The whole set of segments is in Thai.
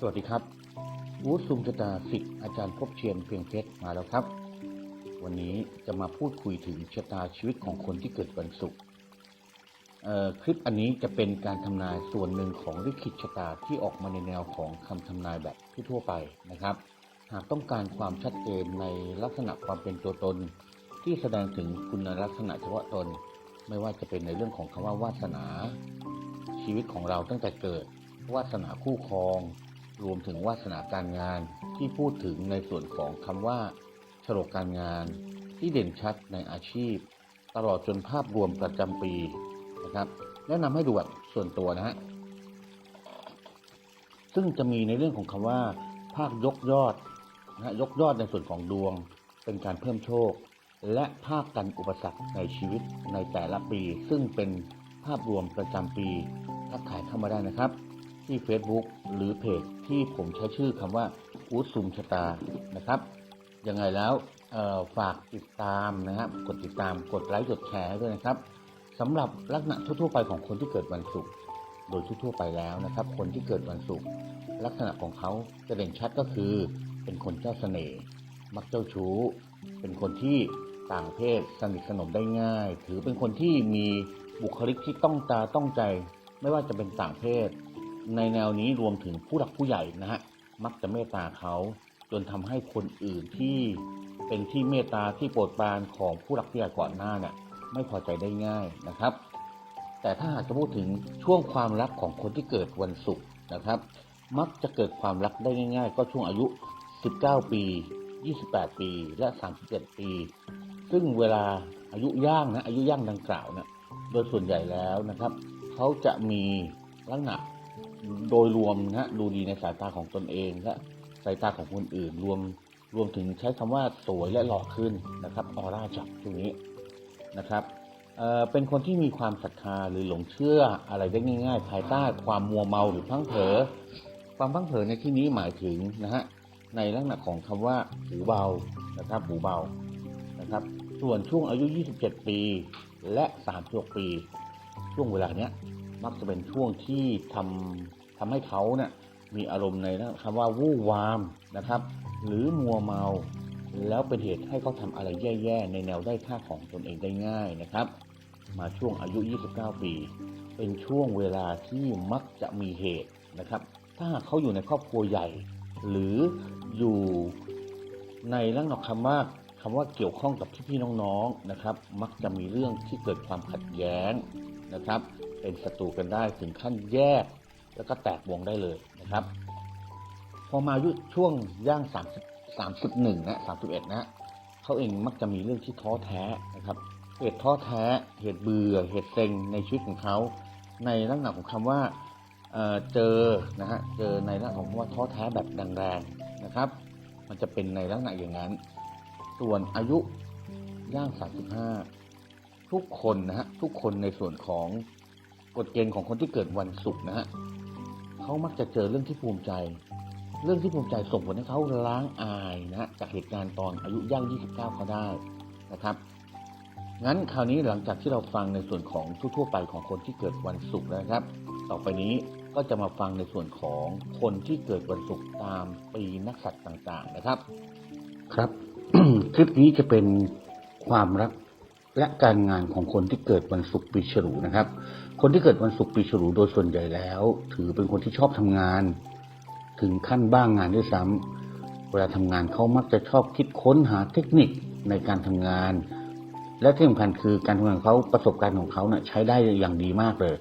สวัสดีครับวูดซุมชะตาสิทธิ์อาจารย์พบเชียนเพียงเพชรมาแล้วครับ วันนี้จะมาพูดคุยถึงชะตาชีวิตของคนที่เกิดวันศุกร์คลิปอันนี้จะเป็นการทำนายส่วนหนึ่งของลิขิตชะตาที่ออกมาในแนวของคำทำนายแบบทั่วไปนะครับ หากต้องการความชัดเจนในลักษณะความเป็นตัวตน ที่แสดงถึงคุณลักษณะเฉพาะตน ไม่ว่าจะเป็นในเรื่องของคำว่าวาสนา ชีวิตของเราตั้งแต่เกิดวาสนาคู่ครอง รวมถึงวาสนาการงานที่พูดถึงในส่วนของคำว่าโฉลกการงาน ที่เด่นชัดในอาชีพ ตลอดจนภาพรวมประจำปีนะครับ แนะนำให้ดูแบบส่วนตัวนะฮะซึ่งจะมีในเรื่องของคำว่า ภาคยกยอดนะฮะยกยอดในส่วนของดวง เป็นการเพิ่มโชค และภาคกันอุปสรรคในชีวิตในแต่ละปี ซึ่งเป็นภาพรวมประจำปีทักทายเข้ามาได้นะครับ ที่ Facebook หรือเพจที่ผมใช้ชื่อคำว่าอูดซุมชะตานะครับยังไงแล้วฝากติดตามนะครับกดติดตามกดไลค์กดแชร์ให้ด้วยนะครับสำหรับลักษณะทั่วๆไปของคนที่เกิดวันศุกร์โดยทั่วๆไปแล้วนะครับ คนที่เกิดวันศุกร์ลักษณะของเขาจะเด่นชัดก็คือ เป็นคนเจ้าเสน่ห์มักเจ้าชู้ เป็นคนที่ต่างเพศสนิทสนมได้ง่าย ถือเป็นคนที่มีบุคลิกที่ต้องตาต้องใจ ไม่ว่าจะเป็นต่างเพศ ในแนวนี้รวมถึงผู้หลักผู้ใหญ่นะฮะมักจะเมตตาเขาจนทำให้คนอื่นที่เป็นที่เมตตาที่โปรดปรานของผู้หลักผู้ใหญ่ก่อนหน้าเนี่ยไม่พอใจได้ง่ายนะครับ แต่ถ้าหากจะพูดถึงช่วงความรักของคนที่เกิดวันศุกร์นะครับ มักจะเกิดความรักได้ง่าย ๆ ก็ช่วงอายุ 19 ปี 28 ปี และ 37 ปี ซึ่งเวลาอายุย่างนะอายุย่างดังกล่าวเนี่ยโดยส่วนใหญ่แล้วนะครับ เขาจะมีลักษณะ โดยรวมนะฮะดูดีในสายตาของตนเองและสายตาของคนอื่น รวมรวมถึงใช้คำว่าสวยและหล่อขึ้นนะครับออร่าจับตรงนี้นะครับเเป็นคนที่มีความศรัทธาหรือหลงเชื่ออะไรได้ง่าย ๆ ภายใต้ความมัวเมาหรือพลั้งเผลอความพลั้งเผลอในที่นี้หมายถึงนะฮะในลักษณะของคำว่าหูเบานะครับหูเบานะครับ ส่วนช่วงอายุ 27 ปี และ36ปี ช่วงเวลาเนี้ยมักจะเป็นช่วงที่ทำ ทำให้เขาเนี่ยมีอารมณ์ในนะคำว่าวู่วามนะครับ หรือมัวเมา แล้วเป็นเหตุให้เขาทำอะไรแย่ๆในแนวได้ค่าของตนเองได้ง่ายนะครับ มาช่วงอายุ 29 ปี เป็นช่วงเวลาที่มักจะมีเหตุนะครับ ถ้าหากเขาอยู่ในครอบครัวใหญ่ หรืออยู่ในลักษณะคำว่าคำว่าเกี่ยวข้องกับพี่ๆน้องๆนะครับ มักจะมีเรื่องที่เกิดความขัดแย้งนะครับ เป็นศัตรูกันได้ถึงขั้นแยก แล้วก็แตกวงได้เลยนะครับ พอมาอายุช่วงย่าง 30 31 นะ31 นะเขาเองมักจะมีเรื่องที่ท้อแท้นะครับ เหตุท้อแท้ เหตุเบื่อ เหตุเซ็งในชีวิตของเขา ในลักษณะของคำว่าเเจอนะฮะ เจอในลักษณะของคำว่าท้อแท้แบบแรงๆนะครับ มันจะเป็นในลักษณะอย่างนั้น ส่วนอายุย่าง 35 ทุกคนนะฮะ ทุกคนในส่วนของกฎเกณฑ์ของคนที่เกิดวันศุกร์นะฮะ เขามักจะเจอเรื่องที่ภูมิใจ เรื่องที่ภูมิใจส่งผลให้เขาล้างอายนะจากเหตุการณ์ตอนอายุย่าง 29 เขาได้นะครับ งั้นคราวนี้หลังจากที่เราฟังในส่วนของทั่วๆไปของคนที่เกิดวันศุกร์แล้วนะครับ ต่อไปนี้ก็จะมาฟังในส่วนของคนที่เกิดวันศุกร์ตามปีนักษัตริย์ต่างๆนะครับ ครับคลิปนี้จะเป็นความรักและการงานของคนที่เกิดวันศุกร์ปีฉลูนะครับ คนที่เกิดวันศุกร์ปีฉลูโดยส่วนใหญ่แล้ว ถือเป็นคนที่ชอบทำงาน ถึงขั้นบ้างงานด้วยซ้ำเวลาทำงานเขามักจะชอบคิดค้นหาเทคนิคในการทำงาน และที่สำคัญคือการทำงานเขาประสบการณ์ของเขาเนะ่ยใช้ได้อย่างดีมากเลย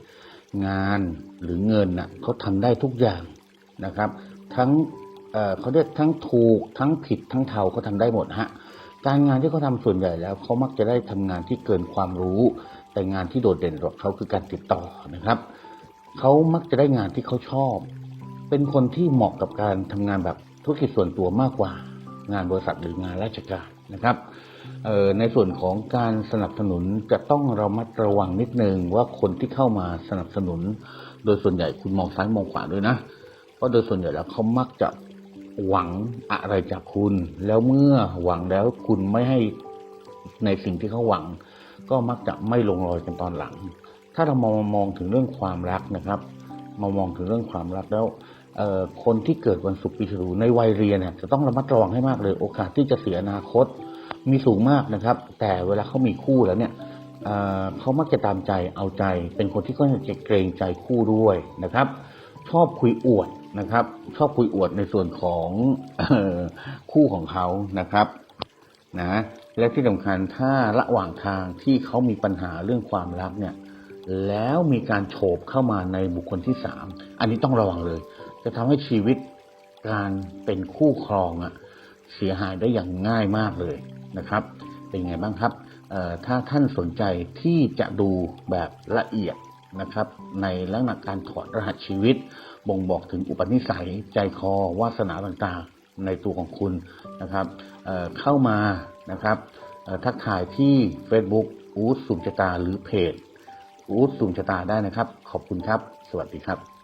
งานหรือเงินน่ะเขาทำได้ทุกอย่างนะครับ ทั้งเเขาเรียกทั้งถูกทั้งผิดทั้งเทาเขาทำได้หมดฮะการงานที่เขาทำส่วนใหญ่แล้วเขามักจะได้ทำงานที่เกินความรู้ แต่งานที่โดดเด่นของเขาคือการติดต่อนะครับ เขามักจะได้งานที่เขาชอบ เป็นคนที่เหมาะกับการทำงานแบบธุรกิจส่วนตัวมากกว่า งานบริษัทหรืองานราชการนะครับในส่วนของการสนับสนุนจะต้องระมัดระวังนิดนึงว่าคนที่เข้ามาสนับสนุน โดยส่วนใหญ่คุณมองซ้ายมองขวาด้วยนะ เพราะโดยส่วนใหญ่แล้วเขามักจะหวังอะไรจากคุณ แล้วเมื่อหวังแล้วคุณไม่ให้ในสิ่งที่เขาหวัง ก็มักจะไม่ลงรอยกันตอนหลัง ถ้าเรามองมองถึงเรื่องความรักนะครับ มามองถึงเรื่องความรักแล้วคนที่เกิดวันศุกร์ปีฉลูในวัยเรียนเนี่ยจะต้องระมัดระวังให้มากเลย โอกาสที่จะเสียอนาคตมีสูงมากนะครับ แต่เวลาเขามีคู่แล้วเนี่ยเเขามักจะตามใจเอาใจ เป็นคนที่ก็จะเกรงใจคู่ด้วยนะครับ ชอบคุยอวดนะครับ ชอบคุยอวดในส่วนของคู่ของเขานะครับ นะ และที่สำคัญถ้าระหว่างทางที่เขามีปัญหาเรื่องความรักเนี่ยแล้วมีการโฉบเข้ามาในบุคคลที่สามอันนี้ต้องระวังเลย จะทำให้ชีวิตการเป็นคู่ครองอะเสียหายได้อย่างง่ายมากเลยนะครับ เป็นไงบ้างครับถ้าท่านสนใจที่จะดูแบบละเอียดนะครับ ในลักษณะการถอดรหัสชีวิต บ่งบอกถึงอุปนิสัยใจคอวาสนาต่างๆ ในตัวของคุณนะครับเเข้ามานะครับทักทายที่ Facebook อู๊ดสุ่มชะตาหรือเพจอู๊ดสุ่มชะตาได้นะครับ ขอบคุณครับ สวัสดีครับ